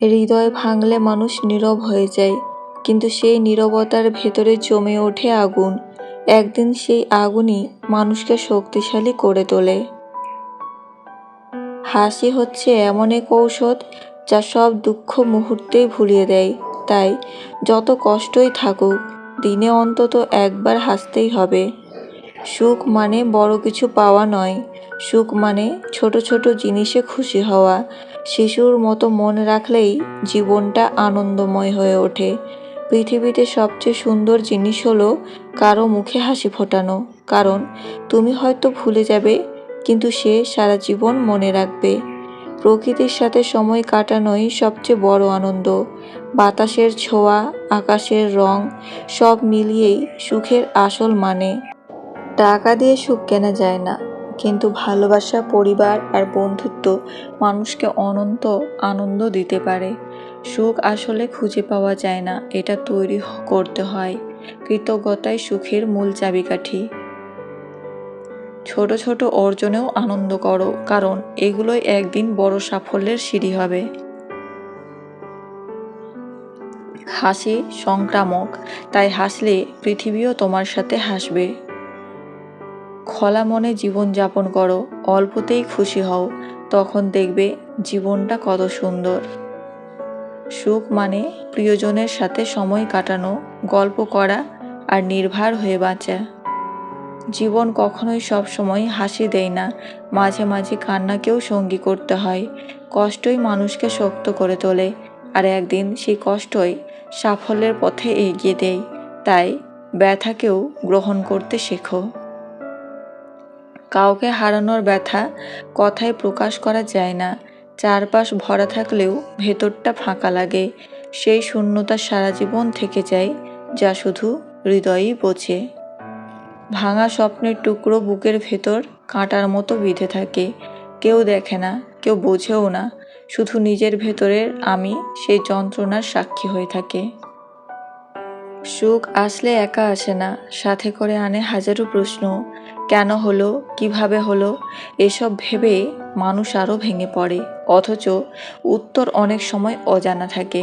হৃদয় ভাঙলে মানুষ নীরব হয়ে যায়, কিন্তু সেই নীরবতার ভেতরে জমে ওঠে আগুন। একদিন সেই আগুনই মানুষকে শক্তিশালী করে তোলে। হাসি হচ্ছে এমন এক ঔষধ যা সব দুঃখ মুহূর্তেই ভুলিয়ে দেয়। তাই যত কষ্টই থাকুক, দিনে অন্তত একবার হাসতেই হবে। সুখ মানে বড় কিছু পাওয়া নয়। সুখ মানে ছোট ছোট জিনিসে খুশি হওয়া। শিশুর মতো মন রাখলেই জীবনটা আনন্দময় হয়ে ওঠে। পৃথিবীতে সবচেয়ে সুন্দর জিনিস হলো কারও মুখে হাসি ফোটানো। কারণ, তুমি হয়তো ভুলে যাবে, কিন্তু সে সারা জীবন মনে রাখবে। প্রকৃতির সাথে সময় কাটানোই সবচেয়ে বড় আনন্দ। বাতাসের ছোঁয়া, আকাশের রং, সব মিলিয়েই সুখের আসল মানে। টাকা দিয়ে সুখ কেনা যায় না। কিন্তু ভালোবাসা, পরিবার আর বন্ধুত্ব মানুষকে অনন্ত আনন্দ দিতে পারে। সুখ আসলে খুঁজে পাওয়া যায় না, এটা তৈরি করতে হয়। কৃতজ্ঞতাই সুখের মূল চাবিকাঠি। ছোট ছোট অর্জনেও আনন্দ করো, কারণ এগুলোই একদিন বড় সাফল্যের সিঁড়ি হবে। হাসি সংক্রামক, তাই হাসলে পৃথিবীও তোমার সাথে হাসবে। খোলা মনে জীবনযাপন করো, অল্পতেই খুশি হও, তখন দেখবে জীবনটা কত সুন্দর। সুখ মানে প্রিয়জনের সাথে সময় কাটানো, গল্প করা আর নির্ভার হয়ে বাঁচা। জীবন কখনোই সব সময় হাসি দেয় না, মাঝে মাঝে কান্নাকেও সঙ্গী করতে হয়। কষ্টই মানুষকে শক্ত করে তোলে আর একদিন সেই কষ্টই সাফল্যের পথে এগিয়ে দেয়। তাই ব্যথাকেও গ্রহণ করতে শেখো। কাউকে হারানোর ব্যথা কথায় প্রকাশ করা যায় না। চারপাশ ভরা থাকলেও ভেতরটা ফাঁকা লাগে। সেই শূন্যতা সারা জীবন থেকে যায়, যা শুধু হৃদয়েই বোঝে। ভাঙা স্বপ্নের টুকরো বুকের ভেতর কাঁটার মতো বিঁধে থাকে। কেউ দেখে না, কেউ বোঝেও না, শুধু নিজের ভেতরের আমি সেই যন্ত্রণার সাক্ষী হয়ে থাকে। সুখ আসলে একা আসে না, সাথে করে আনে হাজারো প্রশ্ন। কেন হলো, কীভাবে হলো, এসব ভেবে মানুষ আরও ভেঙে পড়ে। অথচ উত্তর অনেক সময় অজানা থাকে।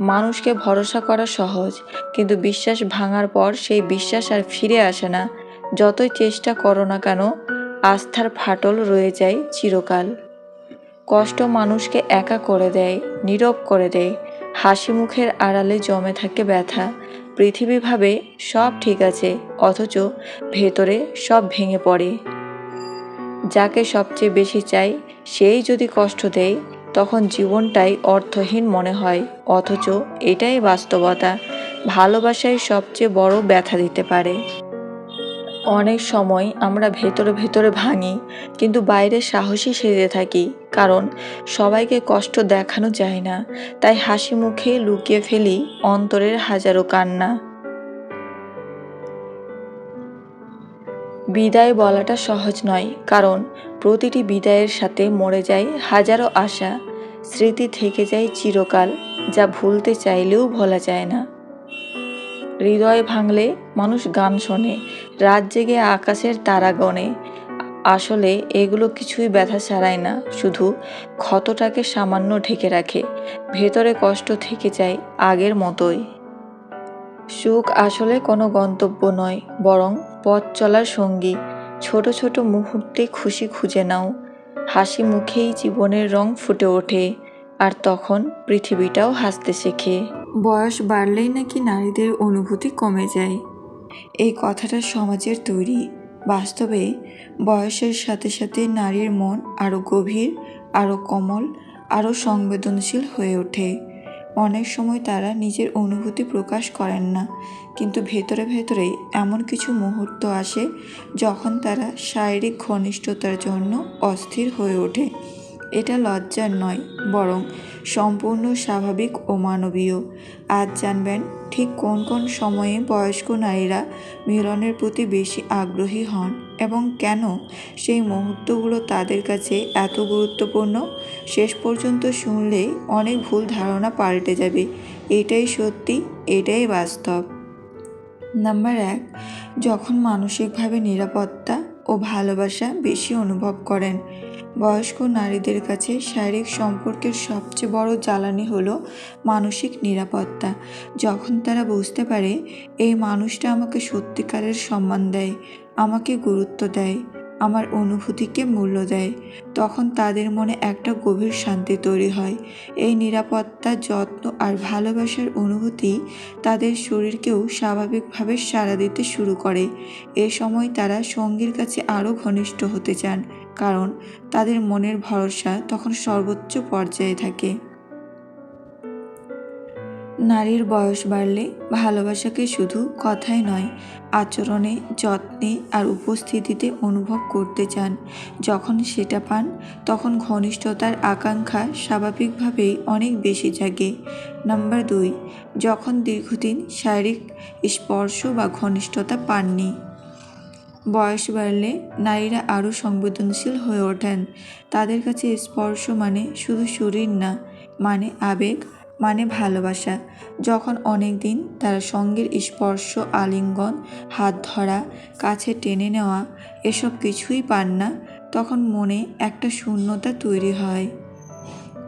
মানুষকে ভরসা করা সহজ, কিন্তু বিশ্বাস ভাঙার পর সেই বিশ্বাস আর ফিরে আসে না। যতই চেষ্টা করো না কেন, আস্থার ফাটল রয়ে যায় চিরকাল। কষ্ট মানুষকে একা করে দেয়, নীরব করে দেয়। হাসি মুখের আড়ালে জমে থাকে ব্যথা। পৃথিবী ভাবে সব ঠিক আছে, অথচ ভেতরে সব ভেঙে পড়ে। যাকে সবচেয়ে বেশি চাই, সেই যদি কষ্ট দেয়, তখন জীবনটাই অর্থহীন মনে হয়, অথচ এটাই বাস্তবতা। ভালোবাসাই সবচেয়ে বড় ব্যথা দিতে পারে। অনেক সময় আমরা ভেতরে ভেতরে ভাঙি, কিন্তু বাইরে সাহসী সেজে থাকি, কারণ সবাইকে কষ্ট দেখানো যায় না, তাই হাসি মুখে লুকিয়ে ফেলি অন্তরের হাজারো কান্না। বিদায় বলাটা সহজ নয়, কারণ প্রতিটি বিদায়ের সাথে মরে যায় হাজারো আশা, স্মৃতি থেকে যায় চিরকাল, যা ভুলতে চাইলেও ভোলা যায় না। হৃদয় ভাঙলে মানুষ গান শোনে, রাত জেগে আকাশের তারা গণে। আসলে এগুলো কিছুই ব্যথা ছাড়ায় না, শুধু ক্ষতটাকে সামান্য ঢেকে রাখে, ভেতরে কষ্ট থেকে যায় আগের মতোই। সুখ আসলে কোনো গন্তব্য নয়, বরং পথ চলার সঙ্গী। ছোট ছোট মুহূর্তে খুশি খুঁজে নাও, হাসি মুখেই জীবনের রং ফুটে ওঠে, আর তখন পৃথিবীটাও হাসতে শেখে। বয়স বাড়লেই নাকি নারীদের অনুভূতি কমে যায়। এই কথাটা সমাজের তৈরি। বাস্তবে বয়সের সাথে সাথে নারীর মন আরও গভীর আরও কোমল আরও সংবেদনশীল হয়ে ওঠে। অনেক সময় তারা নিজের অনুভূতি প্রকাশ করেন না, কিন্তু ভেতরে ভেতরে এমন কিছু মুহূর্ত আসে যখন তারা শারীরিক ঘনিষ্ঠতার জন্য অস্থির হয়ে ওঠে। এটা লজ্জার নয়, বরং সম্পূর্ণ স্বাভাবিক ও মানবীয়। আজ জানবেন ঠিক কোন কোন সময়ে বয়স্ক নারীরা মিলনের প্রতি বেশি আগ্রহী হন এবং কেন সেই মুহূর্তগুলো তাদের কাছে এত গুরুত্বপূর্ণ? শেষ পর্যন্ত শুনলে অনেক ভুল ধারণা পাল্টে যাবে। এটাই সত্যি, এটাই বাস্তব। নাম্বার এক, যখন মানসিকভাবে নিরাপত্তা ও ভালোবাসা বেশি অনুভব করেন বয়স্ক নারীদের কাছে শারীরিক সম্পর্কের সবচেয়ে বড় জ্বালানি হলো মানসিক নিরাপত্তা। যখন তারা বুঝতে পারে, এই মানুষটা আমাকে সত্যিকারের সম্মান দেয়, আমাকে গুরুত্ব দেয়, আমার অনুভূতিকে মূল্য দেয়, তখন তাদের মনে একটা গভীর শান্তি তৈরি হয়। এই নিরাপত্তা, যত্ন আর ভালোবাসার অনুভূতি তাদের শরীরকেও স্বাভাবিকভাবে সাড়া দিতে শুরু করে। এ সময় তারা সঙ্গীর কাছে আরও ঘনিষ্ঠ হতে চান। কারণ তাদের মনের ভরসা তখন সর্বোচ্চ পর্যায়ে থাকে। নারীর বয়স বাড়লে ভালোবাসাকে শুধু কথায় নয়, আচরণে, যত্নে আর উপস্থিতিতে অনুভব করতে চান। যখন সেটা পান, তখন ঘনিষ্ঠতার আকাঙ্ক্ষা স্বাভাবিকভাবেই অনেক বেশি জাগে। নাম্বার দুই, যখন দীর্ঘদিন শারীরিক স্পর্শ বা ঘনিষ্ঠতা পাননি। বয়স বাড়লে নারীরা আরও সংবেদনশীল হয়ে ওঠেন। তাদের কাছে স্পর্শ মানে শুধু শরীর না মানে আবেগ মানে ভালোবাসা। যখন অনেক দিন তারা সঙ্গের স্পর্শ, আলিঙ্গন, হাত ধরা, কাছে টেনে নেওয়া এসব কিছুই পান না, তখন মনে একটা শূন্যতা তৈরি হয়।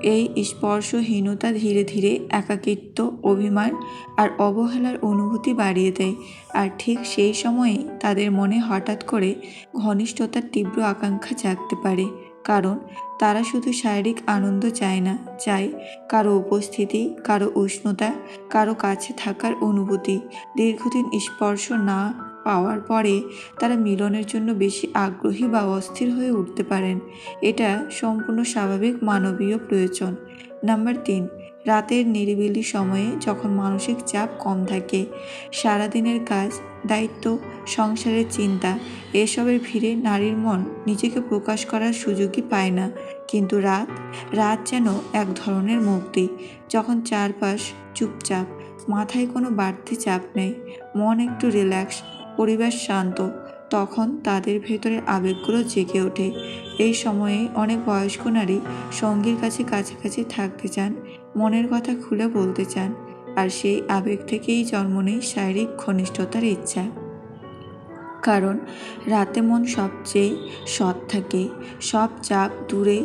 এই স্পর্শহীনতা ধীরে ধীরে একাকিত্ব, অভিমান আর অবহেলার অনুভূতি বাড়িয়ে দেয়। আর ঠিক সেই সময়েই তাদের মনে হঠাৎ করে ঘনিষ্ঠতার তীব্র আকাঙ্ক্ষা জাগতে পারে। কারণ তারা শুধু শারীরিক আনন্দ চায় না, চায় কারও উপস্থিতি, কারও উষ্ণতা, কারও কাছে থাকার অনুভূতি। দীর্ঘদিন স্পর্শ না পাওয়ার পরে তারা মিলনের জন্য বেশি আগ্রহী বা অস্থির হয়ে উঠতে পারেন। এটা সম্পূর্ণ স্বাভাবিক মানবীয় প্রয়োজন। নাম্বার তিন, রাতের নিরিবিলি সময়ে যখন মানসিক চাপ কম থাকে, সারাদিনের কাজ, দায়িত্ব, সংসারের চিন্তা, এসবের ভিড়ে নারীর মন নিজেকে প্রকাশ করার সুযোগই পায় না। কিন্তু রাত রাত যেন এক ধরনের মুক্তি। যখন চারপাশ চুপচাপ, মাথায় কোনো বাড়তি চাপ নেই, মন একটু রিল্যাক্স পরিবেশ শান্ত, তখন তাদের ভেতরের আবেগগুলো জেগে ওঠে। এই সময়ে অনেক বয়স্ক নারী সঙ্গীর কাছে কাছাকাছি থাকতে চান, মনের কথা খুলে বলতে চান, আর সেই আবেগ থেকেই জন্ম নেয় শারীরিক ঘনিষ্ঠতার ইচ্ছা। কারণ রাতে মন সবচেয়ে সৎ থাকে, সব চাপ দূরে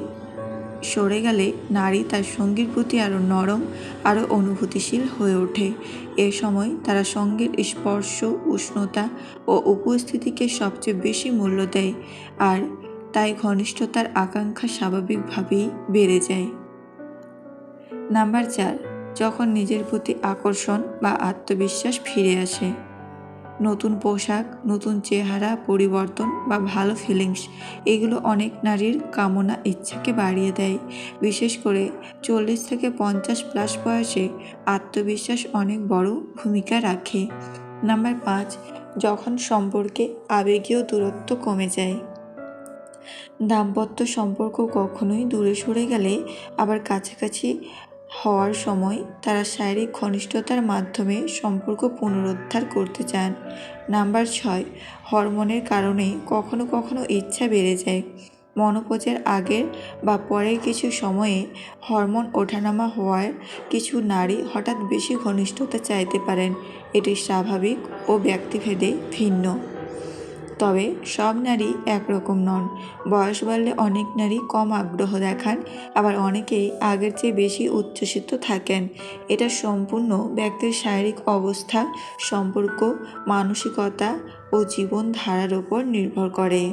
সরে গেলে নারী তার সঙ্গীর প্রতি আরও নরম আরও অনুভূতিশীল হয়ে ওঠে। এ সময় তারা সঙ্গীর স্পর্শ, উষ্ণতা ও উপস্থিতিকে সবচেয়ে বেশি মূল্য দেয় আর তাই ঘনিষ্ঠতার আকাঙ্ক্ষা স্বাভাবিকভাবেই বেড়ে যায়। নাম্বার চার, যখন নিজের প্রতি আকর্ষণ বা আত্মবিশ্বাস ফিরে আসে। নতুন পোশাক, নতুন চেহারা, পরিবর্তন বা ভালো ফিলিংস এগুলো অনেক নারীর কামনা ইচ্ছাকে বাড়িয়ে দেয়। বিশেষ করে চল্লিশ থেকে পঞ্চাশ প্লাস বয়সে আত্মবিশ্বাস অনেক বড় ভূমিকা রাখে। নাম্বার পাঁচ, যখন সম্পর্কে আবেগীয় দূরত্ব কমে যায়। দাম্পত্য সম্পর্ক কখনোই দূরে সরে গেলে আবার কাছাকাছি হওয়ার সময় তারা শারীরিক ঘনিষ্ঠতার মাধ্যমে সম্পর্ক পুনরুদ্ধার করতে চান। নাম্বার ছয়, হরমোনের কারণে কখনো কখনো ইচ্ছা বেড়ে যায়। মনোপজের আগের বা পরের কিছু সময়ে হরমোন ওঠানামা হওয়ার কিছু নারী হঠাৎ বেশি ঘনিষ্ঠতা চাইতে পারেন। এটি স্বাভাবিক ও ব্যক্তিভেদে ভিন্ন। তবে সব নারী একরকম নন। বয়স বাড়লে অনেক নারী কম আগ্রহ দেখান, আবার অনেকেই আগের চেয়ে বেশি উচ্ছ্বসিত থাকেন। এটা সম্পূর্ণ ব্যক্তির শারীরিক অবস্থা, সম্পর্ক, মানসিকতা ও জীবনধারার ওপর নির্ভর করে।